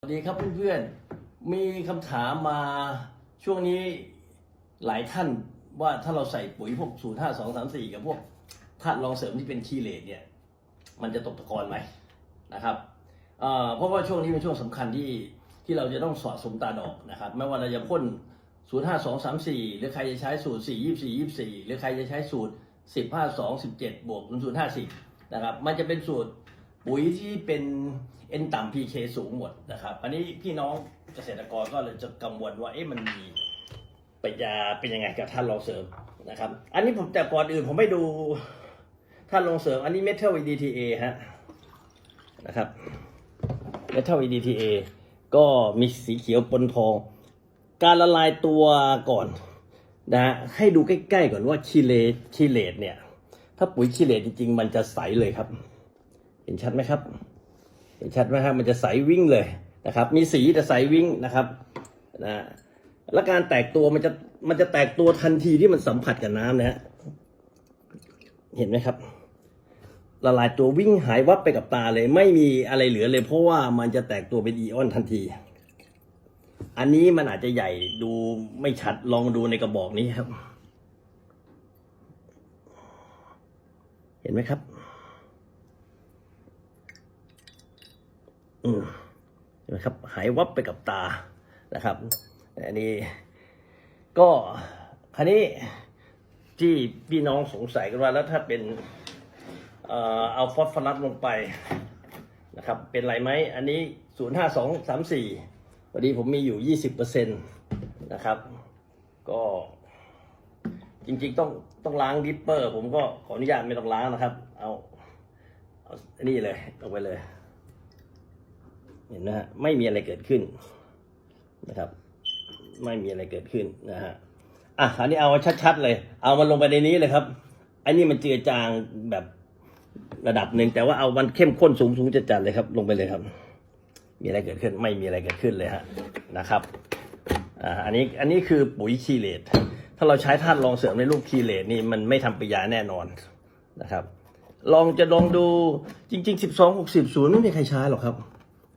สวัสดีครับเพื่อนๆ มีคำถามมาช่วงนี้หลายท่านว่าถ้าเราใส่ปุ๋ยพวกศูนย์ห้าสองสามสี่กับพวกธาตุรองเสริมที่เป็นคีเลตเนี่ย มันจะตกตะกอนไหมนะครับเพราะว่าช่วงนี้เป็นช่วงสำคัญที่ที่เราจะต้องสะสมตาดอกนะครับ ไม่ว่าเราจะพ่นศูนย์ห้าสองสามสี่หรือใครจะใช้สูตรสี่ยี่สี่ยี่สี่หรือใครจะใช้สูตรสิบห้าสองสิบเจ็ดบวกศูนย์ห้าสิบนะครับ มันจะเป็นสูตร ปุ๋ยที่เป็นเอ็นต่ำ PK สูงหมดนะครับ อันนี้พี่น้องเกษตรกรก็เลยจะกังวลว่าเอ๊ะมันมีปยาเป็นยังไงกับท่านรองเสริมนะครับ อันนี้ผมแต่ก่อนอื่นผมไม่ดูท่านรองเสริม อันนี้ Metal EDTA ฮะนะครับ Metal EDTA ก็มีสีเขียวปนทอง การละลายตัวก่อนนะฮะให้ดูใกล้ๆก่อนว่าคีเลตคีเลตเนี่ย ถ้าปุ๋ยคีเลตจริงๆ มันจะใสเลยครับ เห็นชัดไหมครับ เห็นชัดไหมครับมันจะใสวิ่งเลยนะครับ มีสีแต่ใสวิ่งนะครับนะและการแตกตัวมันจะมันจะแตกตัวทันทีที่มันสัมผัสกับน้ำนะฮะเห็นไหมครับละลายตัววิ่งหายวับไปกับตาเลย ไม่มีอะไรเหลือเลย เพราะว่ามันจะแตกตัวเป็นอีออนทันที อันนี้มันอาจจะใหญ่ดูไม่ชัดลองดูในกระบอกนี้ครับ เห็นไหมครับ อืมเห็นไหมครับ หายวับไปกับตานะครับ อันนี้ ก็ครนี้ที่พี่น้องสงสัยกันว่าแล้วถ้าเป็นเอ่อเอาฟอสฟอรัสลงไปนะครับ เป็นไรไหมอันนี้ศูนย์ห้าสองสามสี่วันนี้ผมมีอยู่ยี่สิบเปอร์เซ็นตนะครับ ก็จริงๆต้องต้องล้างดิปเปอร์ ผมก็ขออนุญาตไม่ต้องล้างนะครับ เอาเอานนี้เลยลงไปเลย เห็นนะฮะไม่มีอะไรเกิดขึ้นนะครับ ไม่มีอะไรเกิดขึ้นนะฮะอะอันนี้เอาชัดๆเลย เอามันลงไปในนี้เลยครับอันนี้มันเจือจางแบบระดับหนึ่งแต่ว่าเอามันเข้มข้นสูงสูงจัดๆเลยครับ ลงไปเลยครับ มีอะไรเกิดขึ้นไม่มีอะไรเกิดขึ้นเลยฮะนะครับอ่าอันนี้อันนี้คือปุ๋ยคีเลตถ้าเราใช้ธาตุรองเสริมในลูกคีเลตนี่มันไม่ทำปิยาแน่นอนนะครับ ลองจะลองดูจริงๆสิบสองหกสิบศูนย์ไม่มีใครใช้หรอกครับ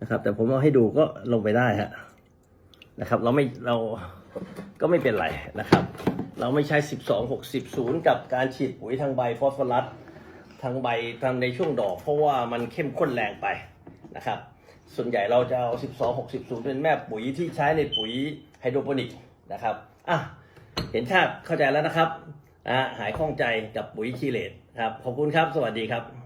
นะครับ แต่ผมเอาให้ดูก็ลงไปได้ฮะนะครับ เราไม่เราก็ไม่เป็นไรนะครับ เราไม่ใช้สิบสองหกสิบศูนย์กับการฉีดปุ๋ยทางใบฟอสฟอรัสทางใบทางในช่วงดอก เพราะว่ามันเข้มข้นแรงไปนะครับ ส่วนใหญ่เราจะเอาสิบสองหกสิบศูนย์เป็นแม่ปุ๋ยที่ใช้ในปุ๋ยไฮโดรโปนิกนะครับอะเห็นภาพเข้าใจแล้วนะครับอะหายข้องใจกับปุ๋ยคีเลตครับ ขอบคุณครับ สวัสดีครับ